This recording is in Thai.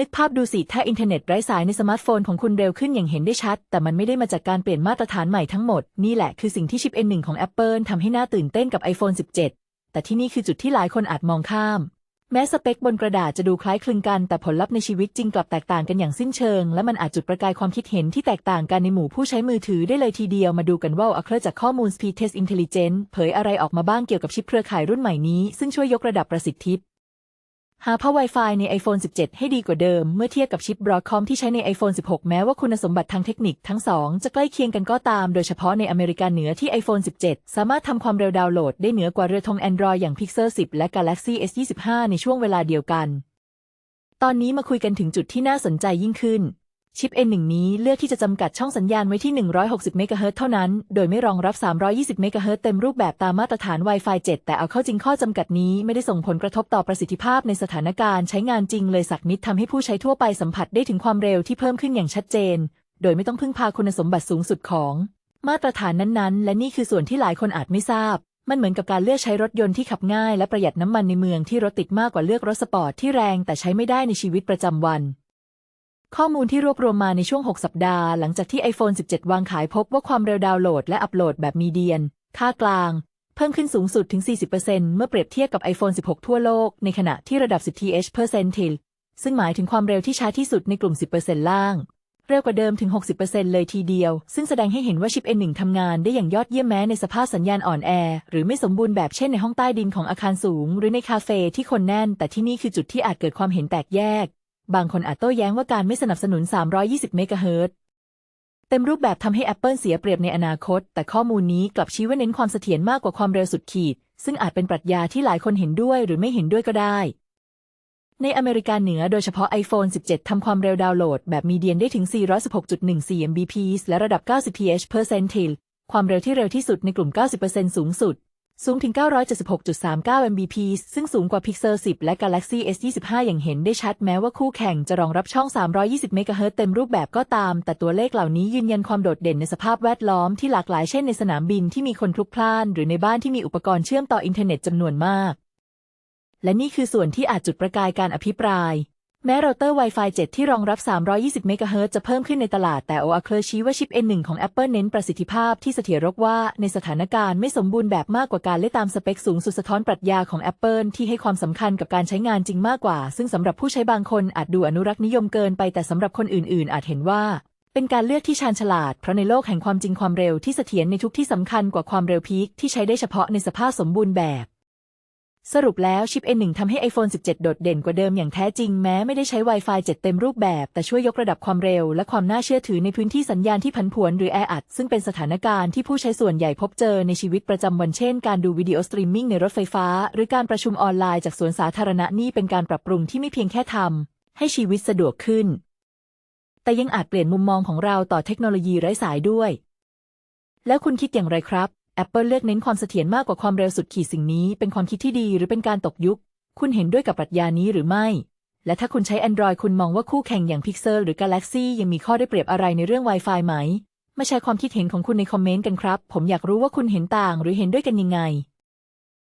นึกภาพดูสิถ้าอินเทอร์เน็ตไร้สายในสมาร์ทโฟนของคุณเร็วขึ้นอย่างเห็นได้ชัด แต่มันไม่ได้มาจากการเปลี่ยนมาตรฐานใหม่ทั้งหมด นี่แหละคือสิ่งที่ชิป N1 ของ Apple ทำให้น่าตื่นเต้นกับ iPhone 17 แต่ที่นี่คือจุดที่หลายคนอาจมองข้าม แม้สเปคบนกระดาษจะดูคล้ายคลึงกัน แต่ผลลัพธ์ในชีวิตจริงกลับแตกต่างกันอย่างสิ้นเชิง และมันอาจจุดประกายความคิดเห็นที่แตกต่างกันในหมู่ผู้ใช้มือถือได้เลยทีเดียวมาดูกันว่าอัครจากข้อมูล Speed Test Intelligence เผยอะไรออกมาบ้างเกี่ยวกับชิปเครือข่ายรุ่นใหม่นี้ซึ่งช่วยยกระดับประสิทธิภาพ หาผ้า Wi-Fi ใน iPhone 17 ให้ดีกว่าเดิม เมื่อเทียบกับชิป Broadcom ที่ใช้ใน iPhone 16 แม้ว่าคุณสมบัติทางเทคนิคทั้งสองจะใกล้เคียงกันก็ตาม โดยเฉพาะในอเมริกาเหนือที่ iPhone 17 สามารถทำความเร็วดาวน์โหลดได้เหนือกว่าเรือธง Android อย่าง Pixel 10 และ Galaxy S25 ในช่วงเวลาเดียวกัน ตอนนี้มาคุยกันถึงจุดที่น่าสนใจยิ่งขึ้น ชิป N1 นี้เลือกที่จะจำกัดช่องสัญญาณไว้ที่ 160 เมกะเฮิรตซ์เท่านั้น โดยไม่รองรับ 320 เมกะเฮิรตซ์เต็มรูปแบบตามมาตรฐาน Wi-Fi 7 แต่เอาเข้าจริงข้อจำกัดนี้ไม่ได้ส่งผลกระทบต่อประสิทธิภาพในสถานการณ์ใช้งานจริงเลยสักนิดทำให้ผู้ใช้ทั่วไปสัมผัสได้ถึงความเร็วที่เพิ่มขึ้นอย่างชัดเจน โดยไม่ต้องพึ่งพาคุณสมบัติสูงสุดของ มาตรฐานนั้นๆ และนี่คือส่วนที่หลายคนอาจไม่ทราบมันเหมือนกับการเลือกใช้รถยนต์ที่ขับง่ายและประหยัดน้ำมันในเมืองที่รถติดมากกว่าเลือกรถสปอร์ตที่แรงแต่ใช้ไม่ได้ในชีวิตประจำวัน ข้อมูลที่รวบรวมมาในช่วง 6 สัปดาห์หลังจากที่ iPhone 17 วางขายพบว่าความเร็วดาวน์โหลดและอัปโหลดแบบมีเดียน ค่ากลาง เพิ่มขึ้นสูงสุดถึง 40%เมื่อเปรียบเทียบกับ iPhone 16 ทั่วโลก ในขณะที่ระดับ 10 th per centile ซึ่งหมายถึงความเร็วที่ช้าที่สุดในกลุ่ม 10%ล่าง เร็วกว่าเดิมถึง 60%เลยทีเดียว ซึ่งแสดงให้เห็นว่าชิป N1 ทำงานได้อย่างยอดเยี่ยมแม้ในสภาพสัญญาณอ่อนแอ หรือไม่สมบูรณ์แบบเช่นในห้องใต้ดินของอาคารสูง หรือในคาเฟ่ที่คนแน่น แต่ที่นี่คือจุดที่อาจเกิดความเห็นแตกแยก บางคนอาจโต้แย้งว่าการไม่สนับสนุน 320 เมกะเฮิรตซ์เต็มรูปแบบทำให้ Apple เสียเปรียบในอนาคต แต่ข้อมูลนี้กลับชี้ว่าเน้นความเสถียรมากกว่าความเร็วสุดขีด ซึ่งอาจเป็นปรัชญาที่หลายคนเห็นด้วยหรือไม่เห็นด้วยก็ได้ ในอเมริกาเหนือโดยเฉพาะ iPhone 17 ทำความเร็วดาวน์โหลด แบบมีเดียนได้ถึง 416.14 Mbps และระดับ 90 th per centile ความเร็วที่เร็วที่สุดในกลุ่ม 90%สูงสุด สูงถึง 976.39 Mbps ซึ่งสูงกว่า Pixel 10 และ Galaxy S25 อย่างเห็นได้ชัดแม้ว่าคู่แข่งจะรองรับช่อง 320 เมกะเฮิรตเต็มรูปแบบก็ตาม แต่ตัวเลขเหล่านี้ยืนยันความโดดเด่นในสภาพแวดล้อมที่หลากหลายเช่นในสนามบินที่มีคนพลุกพล่าน หรือในบ้านที่มีอุปกรณ์เชื่อมต่ออินเทอร์เน็ตจำนวนมาก และนี่คือส่วนที่อาจจุดประกายการอภิปราย แม้เราเตอร์ Wi-Fi 7 ที่รองรับ 320 เมกะเฮิรตซ์จะเพิ่มขึ้นในตลาด แต่ Oracle ชี้ว่าชิป N1 ของ Apple เน้นประสิทธิภาพที่เสถียรกว่าในสถานการณ์ไม่สมบูรณ์แบบมากกว่าการเล่นตามสเปคสูงสุดสะท้อนปรัชญาของ Apple ที่ให้ความสำคัญกับการใช้งานจริงมากกว่า ซึ่งสำหรับผู้ใช้บางคนอาจดูอนุรักษ์นิยมเกินไปแต่สำหรับคนอื่น ๆ อาจเห็นว่าเป็นการเลือกที่ชาญฉลาด เพราะในโลกแห่งความจริงความเร็วที่เสถียรในทุกที่สำคัญกว่าความเร็วพีคที่ใช้ได้เฉพาะในสภาพสมบูรณ์แบบ สรุปแล้วชิป N1 ทำให้ iPhone 17 โดดเด่นกว่าเดิมอย่างแท้จริงแม้ไม่ได้ใช้ Wi-Fi 7 เต็มรูปแบบ แต่ช่วยยกระดับความเร็วและความน่าเชื่อถือในพื้นที่สัญญาณที่ผันผวนหรือแออัด ซึ่งเป็นสถานการณ์ที่ผู้ใช้ส่วนใหญ่พบเจอในชีวิตประจำวันเช่นการดูวิดีโอสตรีมมิ่งในรถไฟฟ้า หรือการประชุมออนไลน์จากสวนสาธารณะนี่เป็นการปรับปรุงที่ไม่เพียงแค่ทำให้ชีวิตสะดวกขึ้น แต่ยังอาจเปลี่ยนมุมมองของเราต่อเทคโนโลยีไร้สายด้วย แล้วคุณคิดอย่างไรครับ Apple เลือกเน้นความเสถียรมากกว่าความเร็วสุดขีดสิ่งนี้ เป็นความคิดที่ดีหรือเป็นการตกยุค คุณเห็นด้วยกับปรัชญานี้หรือไม่ และถ้าคุณใช้ Android คุณมองว่าคู่แข่งอย่าง Pixel หรือ Galaxy ยังมีข้อได้เปรียบอะไรในเรื่อง Wi-Fi ไหม มาแชร์ความคิดเห็นของคุณในคอมเมนต์กันครับ ผมอยากรู้ว่าคุณเห็นต่างหรือเห็นด้วยกันยังไง